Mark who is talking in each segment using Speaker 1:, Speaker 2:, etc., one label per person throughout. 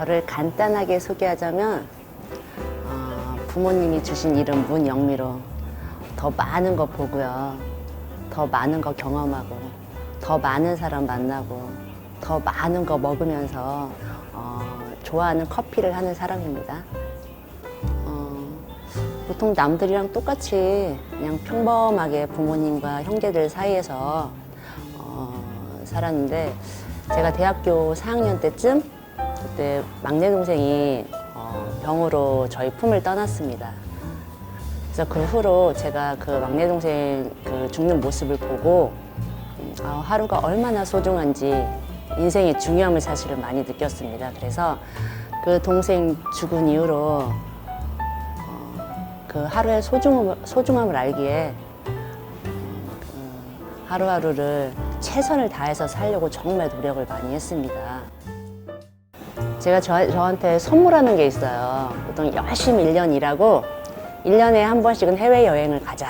Speaker 1: 저를 간단하게 소개하자면 어, 부모님이 주신 이름 문영미로 더 많은 거 보고요. 더 많은 거 경험하고 더 많은 사람 만나고 더 많은 거 먹으면서 어, 좋아하는 커피를 하는 사람입니다. 어, 보통 남들이랑 똑같이 그냥 평범하게 부모님과 형제들 사이에서 어, 살았는데 제가 대학교 4학년 때쯤 그때 막내 동생이 어, 병으로 저희 품을 떠났습니다. 그래서 그 후로 제가 그 막내 동생 그 죽는 모습을 보고 음, 아, 하루가 얼마나 소중한지 인생의 중요함을 사실은 많이 느꼈습니다. 그래서 그 동생 죽은 이후로 어, 그 하루의 소중함을, 소중함을 알기에 음, 그 하루하루를 최선을 다해서 살려고 정말 노력을 많이 했습니다. 제가 저, 저한테 선물하는 게 있어요. 보통 열심히 1년 일하고 1년에 한 번씩은 해외여행을 가자.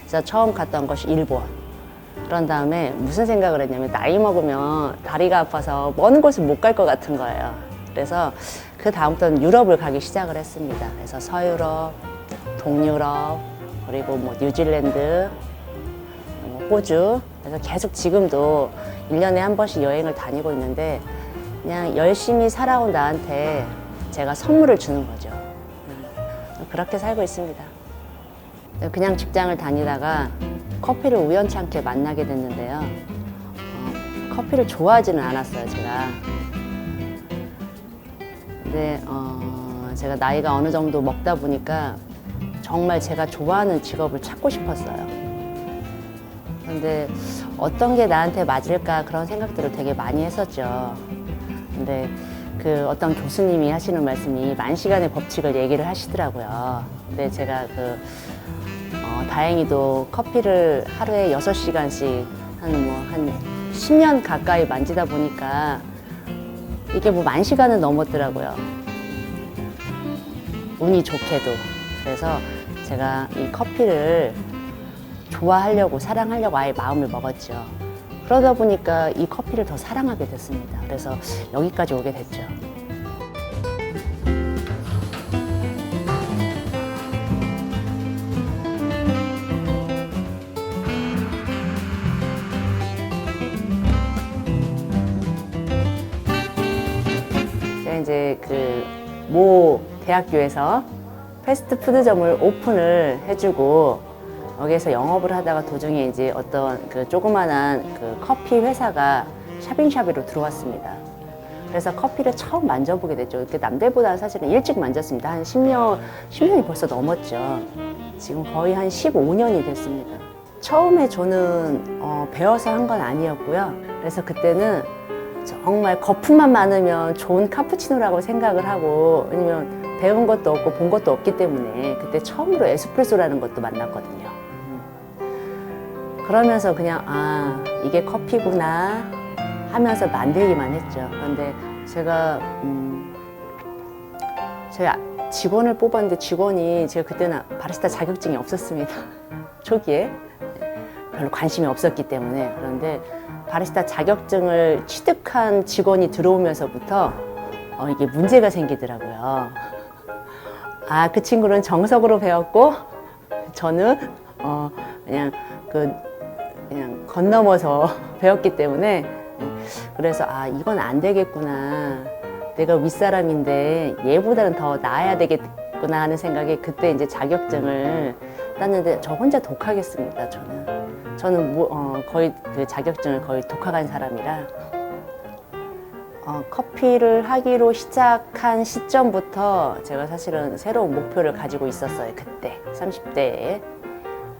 Speaker 1: 그래서 처음 갔던 것이 일본. 그런 다음에 무슨 생각을 했냐면 나이 먹으면 다리가 아파서 먼 곳을 못 갈 것 같은 거예요. 그래서 그 다음부터는 유럽을 가기 시작을 했습니다. 그래서 서유럽, 동유럽, 그리고 뭐 뉴질랜드, 뭐 호주. 그래서 계속 지금도 1년에 한 번씩 여행을 다니고 있는데 그냥 열심히 살아온 나한테 제가 선물을 주는 거죠. 음, 그렇게 살고 있습니다. 그냥 직장을 다니다가 커피를 우연찮게 만나게 됐는데요. 어, 커피를 좋아하지는 않았어요, 제가. 근데 어, 제가 나이가 어느 정도 먹다 보니까 정말 제가 좋아하는 직업을 찾고 싶었어요. 근데 어떤 게 나한테 맞을까 그런 생각들을 되게 많이 했었죠. 근데 그 어떤 교수님이 하시는 말씀이 만 시간의 법칙을 얘기를 하시더라고요. 근데 제가 그 어, 다행히도 커피를 하루에 여섯 시간씩 한 뭐한 10년 가까이 만지다 보니까 이게 뭐 만 시간은 넘었더라고요. 운이 좋게도. 그래서 제가 이 커피를 좋아하려고 사랑하려고 아예 마음을 먹었죠. 그러다 보니까 이 커피를 더 사랑하게 됐습니다. 그래서 여기까지 오게 됐죠. 이제 그 모 대학교에서 패스트푸드점을 오픈을 해주고 여기에서 영업을 하다가 도중에 이제 어떤 그 조그만한 그 커피 회사가 샤빙샤비로 들어왔습니다. 그래서 커피를 처음 만져보게 됐죠. 이렇게 남들보다 사실은 일찍 만졌습니다. 한 10년, 10년이 벌써 넘었죠. 지금 거의 한 15년이 됐습니다. 처음에 저는 어, 배워서 한 건 아니었고요. 그래서 그때는 정말 거품만 많으면 좋은 카푸치노라고 생각을 하고 왜냐면 배운 것도 없고 본 것도 없기 때문에 그때 처음으로 에스프레소라는 것도 만났거든요. 음. 그러면서 그냥 아 이게 커피구나 하면서 만들기만 했죠. 그런데 제가 음, 저희 아- 직원을 뽑았는데 직원이 제가 그때는 바리스타 자격증이 없었습니다. 초기에 별로 관심이 없었기 때문에 그런데 바리스타 자격증을 취득한 직원이 들어오면서부터 어, 이게 문제가 생기더라고요. 아, 그 친구는 정석으로 배웠고 저는 어, 그냥 그 그냥 건너머서 배웠기 때문에 그래서 아 이건 안 되겠구나. 내가 윗사람인데 얘보다는 더 나아야 되겠구나 하는 생각에 그때 이제 자격증을 땄는데 저 혼자 독하겠습니다. 저는 저는 뭐, 어, 거의 그 자격증을 거의 독학한 사람이라 어, 커피를 하기로 시작한 시점부터 제가 사실은 새로운 목표를 가지고 있었어요. 그때 30대에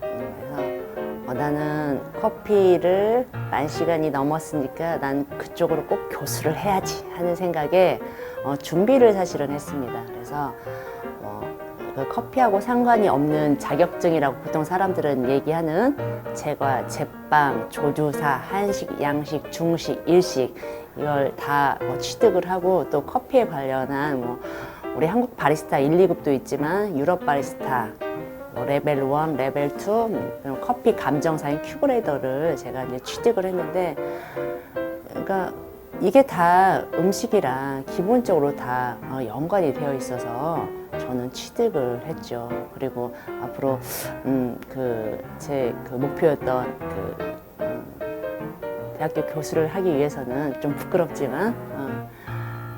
Speaker 1: 그래서 어, 나는 커피를 만 시간이 넘었으니까 난 그쪽으로 꼭 교수를 해야지 하는 생각에 어, 준비를 사실은 했습니다. 그래서 어, 그 커피하고 상관이 없는 자격증이라고 보통 사람들은 얘기하는 제과, 제빵, 조주사, 한식, 양식, 중식, 일식 이걸 다 뭐 취득을 하고 또 커피에 관련한 뭐 우리 한국 바리스타 1, 2급도 있지만 유럽 바리스타 뭐 레벨 1, 레벨 2, 그런 커피 감정사인 큐브레이더를 제가 이제 취득을 했는데 그러니까 이게 다 음식이랑 기본적으로 다 어, 연관이 되어 있어서 저는 취득을 했죠. 그리고 앞으로 음, 그 목표였던 그 음, 대학교 교수를 하기 위해서는 좀 부끄럽지만 어,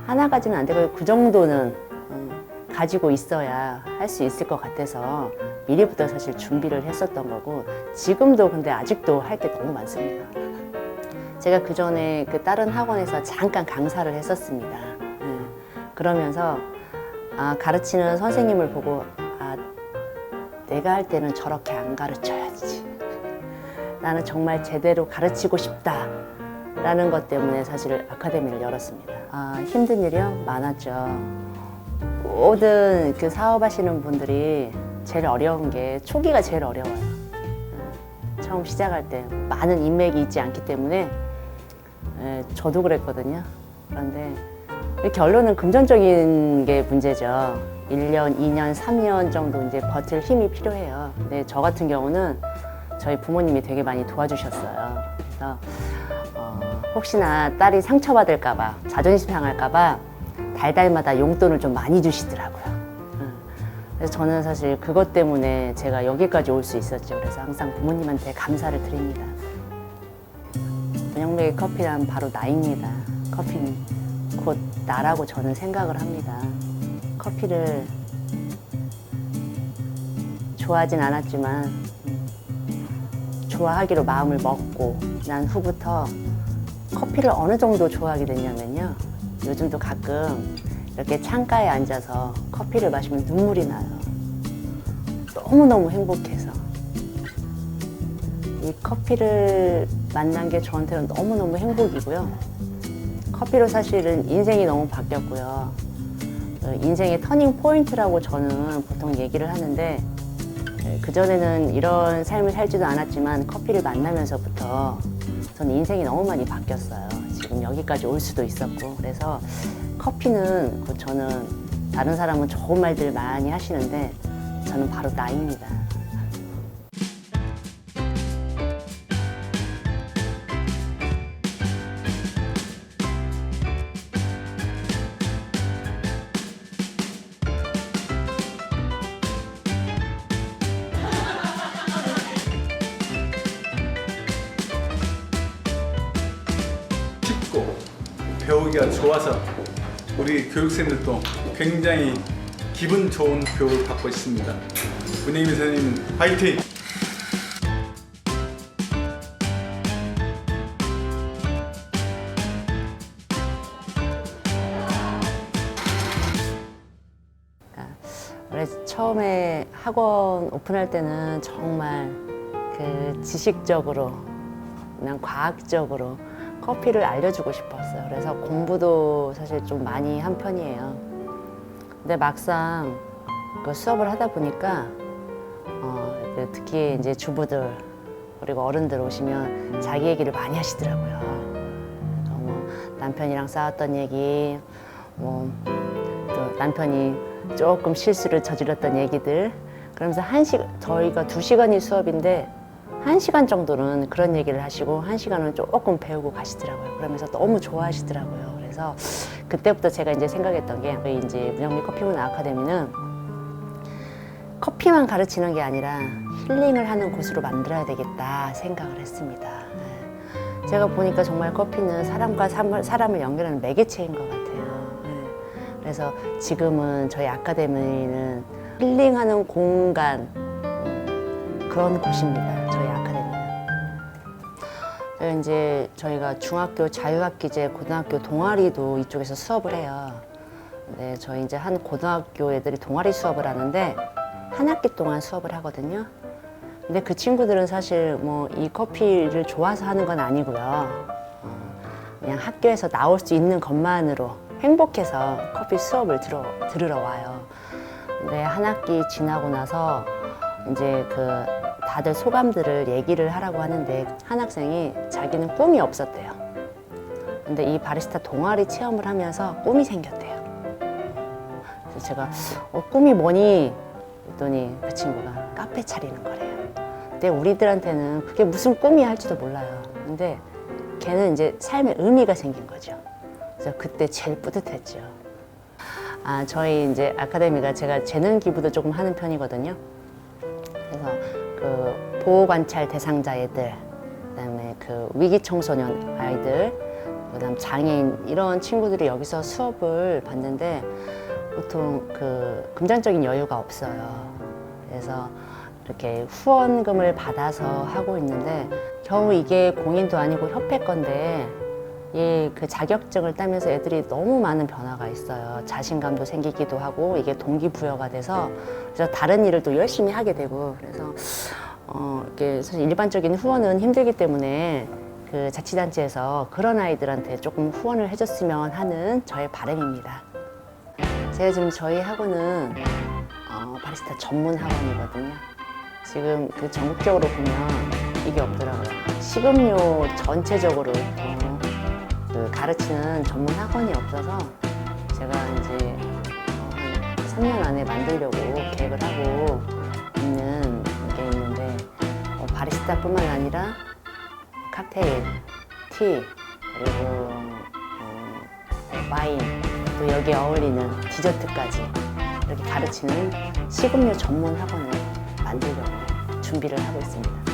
Speaker 1: 하나 가지는 안 되고 그 정도는 어, 가지고 있어야 할 수 있을 것 같아서 미리부터 사실 준비를 했었던 거고 지금도 근데 아직도 할 게 너무 많습니다. 제가 그 전에 그 다른 학원에서 잠깐 강사를 했었습니다. 예. 그러면서 아, 가르치는 선생님을 보고 아, 내가 할 때는 저렇게 안 가르쳐야지. 나는 정말 제대로 가르치고 싶다. 라는 것 때문에 사실 아카데미를 열었습니다. 아, 힘든 일이요? 많았죠. 모든 그 사업하시는 분들이 제일 어려운 게 초기가 제일 어려워요. 예. 처음 시작할 때 많은 인맥이 있지 않기 때문에 예, 저도 그랬거든요. 그런데 결론은 금전적인 게 문제죠. 1년, 2년, 3년 정도 이제 버틸 힘이 필요해요. 근데 저 같은 경우는 저희 부모님이 되게 많이 도와주셨어요. 그래서 어, 혹시나 딸이 상처받을까봐, 자존심 상할까봐 달달마다 용돈을 좀 많이 주시더라고요. 응. 그래서 저는 사실 그것 때문에 제가 여기까지 올 수 있었죠. 그래서 항상 부모님한테 감사를 드립니다. 문영백의 커피란 바로 나입니다. 커피는 곧 나라고 저는 생각을 합니다. 커피를 좋아하진 않았지만 음, 좋아하기로 마음을 먹고 난 후부터 커피를 어느 정도 좋아하게 됐냐면요. 요즘도 가끔 이렇게 창가에 앉아서 커피를 마시면 눈물이 나요. 너무너무 행복해서. 이 커피를 만난 게 저한테는 너무너무 행복이고요. 커피로 사실은 인생이 너무 바뀌었고요. 그 인생의 터닝 포인트라고 저는 보통 얘기를 하는데 그전에는 이런 삶을 살지도 않았지만 커피를 만나면서부터 저는 인생이 너무 많이 바뀌었어요. 지금 여기까지 올 수도 있었고 그래서 커피는 그 저는 다른 사람은 좋은 말들 많이 하시는데 저는 바로 나입니다.
Speaker 2: 배우기가 좋아서 우리 교육생들도 굉장히 기분 좋은 교육을 받고 있습니다. 문혜미 선생님 화이팅!
Speaker 1: 처음에 학원 오픈할 때는 정말 그 지식적으로 그냥 과학적으로 커피를 알려주고 싶었어요. 그래서 공부도 사실 좀 많이 한 편이에요. 근데 막상 그 수업을 하다 보니까 어, 그 특히 이제 주부들 그리고 어른들 오시면 자기 얘기를 많이 하시더라고요. 뭐 남편이랑 싸웠던 얘기, 뭐 또 남편이 조금 실수를 저질렀던 얘기들 그러면서 한 시, 저희가 두 시간이 수업인데 한 시간 정도는 그런 얘기를 하시고 한 시간은 조금 배우고 가시더라고요. 그러면서 너무 좋아하시더라고요. 그래서 그때부터 제가 이제 생각했던 게 이제 문영미 커피문 아카데미는 커피만 가르치는 게 아니라 힐링을 하는 곳으로 만들어야 되겠다 생각을 했습니다. 네. 제가 보니까 정말 커피는 사람과 사람을, 연결하는 매개체인 것 같아요. 네. 그래서 지금은 저희 아카데미는 힐링하는 공간 음, 그런 곳입니다. 저희 아카데미는. 그리고 이제 저희가 중학교 자유학기제, 고등학교 동아리도 이쪽에서 수업을 해요. 네, 저희 이제 한 고등학교 애들이 동아리 수업을 하는데 한 학기 동안 수업을 하거든요. 근데 그 친구들은 사실 뭐 이 커피를 좋아서 하는 건 아니고요. 어, 그냥 학교에서 나올 수 있는 것만으로 행복해서 커피 수업을 들어, 들으러 와요. 근데 한 학기 지나고 나서 이제 그 다들 소감들을 얘기를 하라고 하는데 한 학생이 자기는 꿈이 없었대요. 근데 이 바리스타 동아리 체험을 하면서 꿈이 생겼대요. 그래서 제가 어, 꿈이 뭐니? 했더니 그 친구가 카페 차리는 거래요. 근데 우리들한테는 그게 무슨 꿈이 할지도 몰라요. 근데 걔는 이제 삶의 의미가 생긴 거죠. 그래서 그때 제일 뿌듯했죠. 아, 저희 이제 아카데미가 제가 재능 기부도 조금 하는 편이거든요. 보호 관찰 대상자 애들, 그다음에 그 위기 청소년 아이들, 그다음 장애인 이런 친구들이 여기서 수업을 받는데 보통 그 금전적인 여유가 없어요. 그래서 이렇게 후원금을 받아서 하고 있는데 겨우 이게 공인도 아니고 협회 건데 이 그 자격증을 따면서 애들이 너무 많은 변화가 있어요. 자신감도 생기기도 하고 이게 동기부여가 돼서 그래서 다른 일을 또 열심히 하게 되고 그래서 어 이게 사실 일반적인 후원은 힘들기 때문에 그 자치단체에서 그런 아이들한테 조금 후원을 해줬으면 하는 저의 바람입니다. 제가 지금 저희 학원은 어, 바리스타 전문 학원이거든요. 지금 그 전국적으로 보면 이게 없더라고요. 식음료 전체적으로 어, 그 가르치는 전문 학원이 없어서 제가 이제 어, 한 3년 안에 만들려고 계획을 하고 바리스타뿐만 아니라 칵테일, 티 그리고 어, 와인 또 여기에 어울리는 디저트까지 이렇게 가르치는 식음료 전문 학원을 만들려고 준비를 하고 있습니다.